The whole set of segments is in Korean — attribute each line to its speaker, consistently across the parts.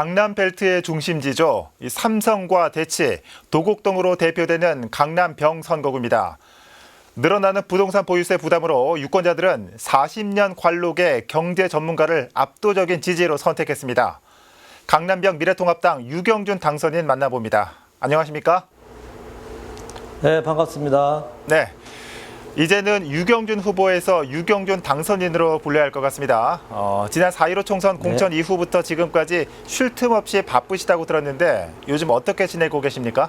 Speaker 1: 강남 벨트의 중심지죠. 이 삼성과 대치, 도곡 동으로 대표되는 강남 병 선거구입니다. 늘어나는 부동산 보유세 부담으로 유권자들은 40년 관록의 경제 전문가를 압도적인 지지로 선택했습니다. 강남병 미래통합당 유경준 당선인 만나봅니다. 안녕하십니까?
Speaker 2: 네, 반갑습니다.
Speaker 1: 네. 이제는 유경준 후보에서 유경준 당선인으로 불려야 할것 같습니다. 어, 지난 4.15 총선 공천 이후부터 지금까지 쉴 틈 없이 바쁘시다고 들었는데 요즘 어떻게 지내고 계십니까?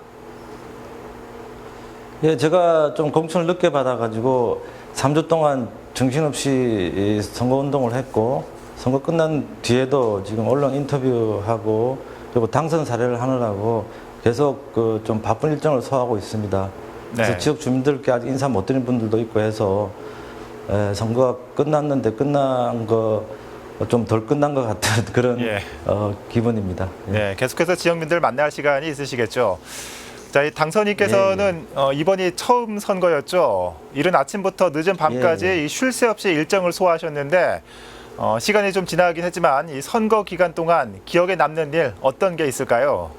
Speaker 2: 예, 제가 좀 공천을 늦게 받아가지고 3주 동안 정신없이 이 선거 운동을 했고 선거 끝난 뒤에도 지금 언론 인터뷰하고 그리고 당선 사례를 하느라고 계속 그 좀 바쁜 일정을 소화하고 있습니다. 그래서
Speaker 1: 네.
Speaker 2: 지역 주민들께 아직 인사 못 드린 분들도 있고 해서 에, 선거가 끝났는데 끝난 거 좀 덜 끝난 것 같은 그런
Speaker 1: 예.
Speaker 2: 어, 기분입니다. 예.
Speaker 1: 네, 계속해서 지역민들 만날 시간이 있으시겠죠. 자, 이 당선인께서는 어, 이번이 처음 선거였죠. 이른 아침부터 늦은 밤까지
Speaker 2: 예, 예.
Speaker 1: 이쉴새 없이 일정을 소화하셨는데 어, 시간이 좀 지나긴 했지만 이 선거 기간 동안 기억에 남는 일 어떤 게 있을까요?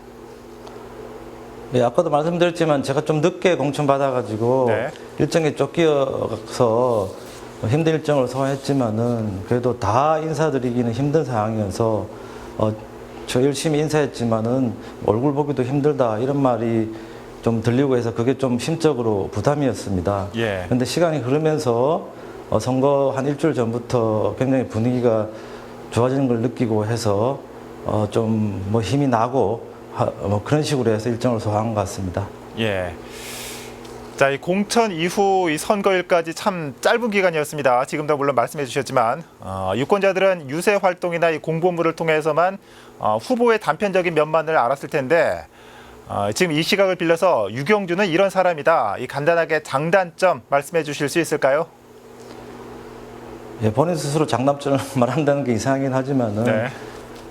Speaker 2: 예, 아까도 말씀드렸지만 제가 좀 늦게 공천 받아가지고
Speaker 1: 네.
Speaker 2: 일정에 쫓겨서 힘든 일정을 소화했지만은 그래도 다 인사드리기는 힘든 상황이어서 어, 저 열심히 인사했지만은 얼굴 보기도 힘들다 이런 말이 좀 들리고 해서 그게 좀 심적으로 부담이었습니다.
Speaker 1: 예.
Speaker 2: 근데 시간이 흐르면서 어, 선거 한 일주일 전부터 굉장히 분위기가 좋아지는 걸 느끼고 해서 어, 좀 뭐 힘이 나고 하- 뭐 그런 식으로 해서 일정을 소화한 것 같습니다.
Speaker 1: 예. 자, 이 공천 이후 이 선거일까지 참 짧은 기간이었습니다. 지금도 물론 말씀해 주셨지만 어, 유권자들은 유세 활동이나 이 공보물을 통해서만 어, 후보의 단편적인 면만을 알았을 텐데 어, 지금 이 시각을 빌려서 유경준은 이런 사람이다. 이 간단하게 장단점 말씀해 주실 수 있을까요?
Speaker 2: 예, 본인 스스로 장단점을 말한다는 게 이상하긴 하지만은
Speaker 1: 네.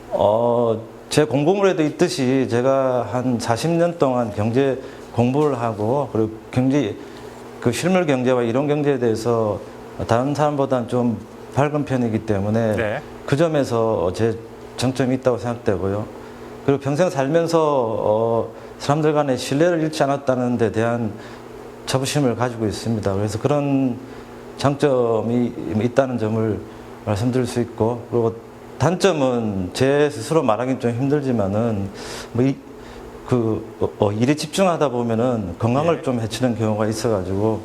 Speaker 2: 어, 제 공부물에도 있듯이 제가 한 40년 동안 경제 공부를 하고 그리고 경제 그 실물 경제와 이론 경제에 대해서 다른 사람보다는 좀 밝은 편이기 때문에
Speaker 1: 네.
Speaker 2: 그 점에서 제 장점이 있다고 생각되고요. 그리고 평생 살면서 어, 사람들 간에 신뢰를 잃지 않았다는 데 대한 자부심을 가지고 있습니다. 그래서 그런 장점이 있다는 점을 말씀드릴 수 있고 그리고 단점은 제 스스로 말하기는 좀 힘들지만은 뭐그 어, 어, 일에 집중하다 보면은 건강을
Speaker 1: 예.
Speaker 2: 좀 해치는 경우가 있어가지고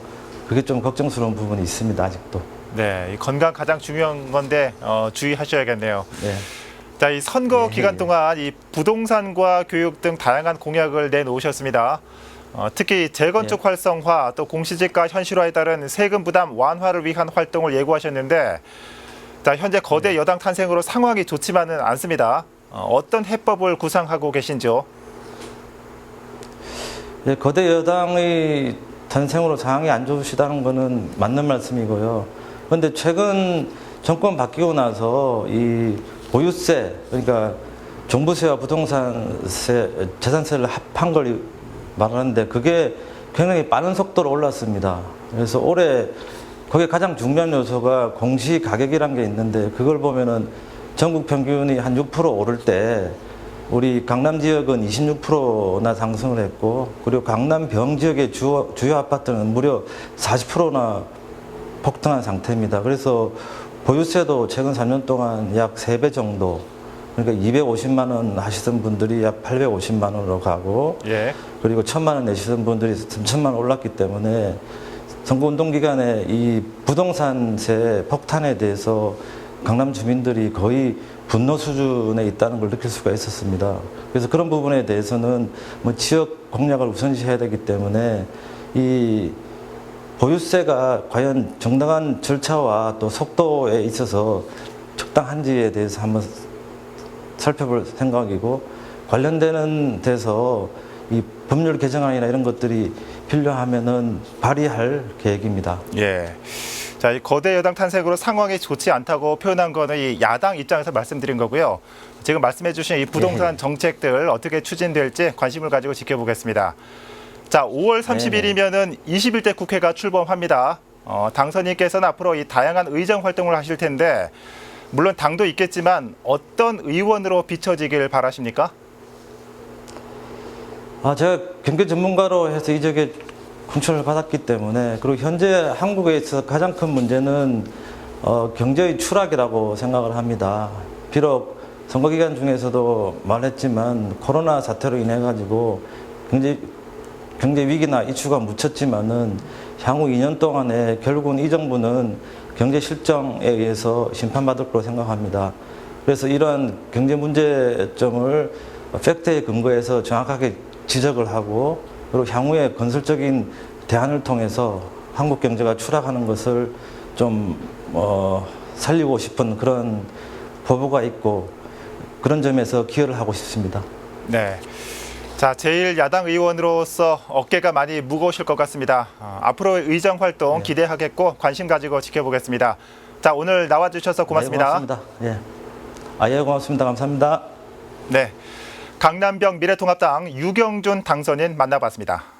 Speaker 2: 그게 좀 걱정스러운 부분이 있습니다 아직도.
Speaker 1: 네, 이 건강 가장 중요한 건데 어, 주의하셔야겠네요.
Speaker 2: 네.
Speaker 1: 자, 이 선거
Speaker 2: 네.
Speaker 1: 기간 동안 이 부동산과 교육 등 다양한 공약을 내놓으셨습니다. 어, 특히 재건축
Speaker 2: 네.
Speaker 1: 활성화 또 공시지가 현실화에 따른 세금 부담 완화를 위한 활동을 예고하셨는데 자, 현재 거대
Speaker 2: 네.
Speaker 1: 여당 탄생으로 상황이 좋지만은 않습니다. 어, 어떤 해법을 구상하고 계신지요?
Speaker 2: 예, 거대 여당의 탄생으로 상황이 안 좋으시다는 것은 맞는 말씀이고요. 그런데 최근 정권 바뀌고 나서 이 보유세, 그러니까 종부세와 부동산세, 재산세를 합한 걸 말하는데 그게 굉장히 빠른 속도로 올랐습니다. 그래서 올해 거기에 가장 중요한 요소가 공시 가격이란 게 있는데 그걸 보면은 전국 평균이 한 6% 오를 때 우리 강남 지역은 26%나 상승을 했고 그리고 강남 병 지역의 주요, 주요 아파트는 무려 40%나 폭등한 상태입니다. 그래서 보유세도 최근 3년 동안 약 3배 정도 그러니까 250만 원 하시던 분들이 약 850만 원으로 가고
Speaker 1: 예.
Speaker 2: 그리고 천만 원 내시던 분들이 3천만 원 올랐기 때문에 선거운동 기간에 이 부동산세 폭탄에 대해서 강남 주민들이 거의 분노 수준에 있다는 걸 느낄 수가 있었습니다. 그래서 그런 부분에 대해서는 뭐 지역 공약을 우선시해야 되기 때문에 이 보유세가 과연 정당한 절차와 또 속도에 있어서 적당한지에 대해서 한번 살펴볼 생각이고 관련되는 데서 이 법률 개정안이나 이런 것들이 필요하면은 발의할 계획입니다.
Speaker 1: 예. 자, 이 거대 여당 탄생으로 상황이 좋지 않다고 표현한 거는 이 야당 입장에서 말씀드린 거고요. 지금 말씀해 주신 이 부동산
Speaker 2: 네.
Speaker 1: 정책들 어떻게 추진될지 관심을 가지고 지켜보겠습니다. 자, 5월 30일이면은 21대 국회가 출범합니다. 어, 당선인께서는 앞으로 이 다양한 의정 활동을 하실 텐데 물론 당도 있겠지만 어떤 의원으로 비춰지길 바라십니까?
Speaker 2: 아, 제가 경제 전문가로 해서 이 지역에 공천을 받았기 때문에 그리고 현재 한국에 있어서 가장 큰 문제는 어, 경제의 추락이라고 생각을 합니다. 비록 선거 기간 중에서도 말했지만 코로나 사태로 인해 가지고 경제 경제 위기나 이슈가 묻혔지만은 향후 2년 동안에 결국은 이 정부는 경제 실정에 의해서 심판받을 거로 생각합니다. 그래서 이러한 경제 문제점을 팩트에 근거해서 정확하게 지적을 하고 그리고 향후에 건설적인 대안을 통해서 한국 경제가 추락하는 것을 좀 어, 살리고 싶은 그런 포부가 있고 그런 점에서 기여를 하고 싶습니다.
Speaker 1: 네. 자, 제일 야당 의원으로서 어깨가 많이 무거우실 것 같습니다. 어, 앞으로의 의정 활동 기대하겠고 관심 가지고 지켜보겠습니다. 자, 오늘 나와 주셔서 고맙습니다.
Speaker 2: 네, 고맙습니다. 예. 아, 예, 고맙습니다. 감사합니다.
Speaker 1: 네. 강남병 미래통합당 유경준 당선인 만나봤습니다.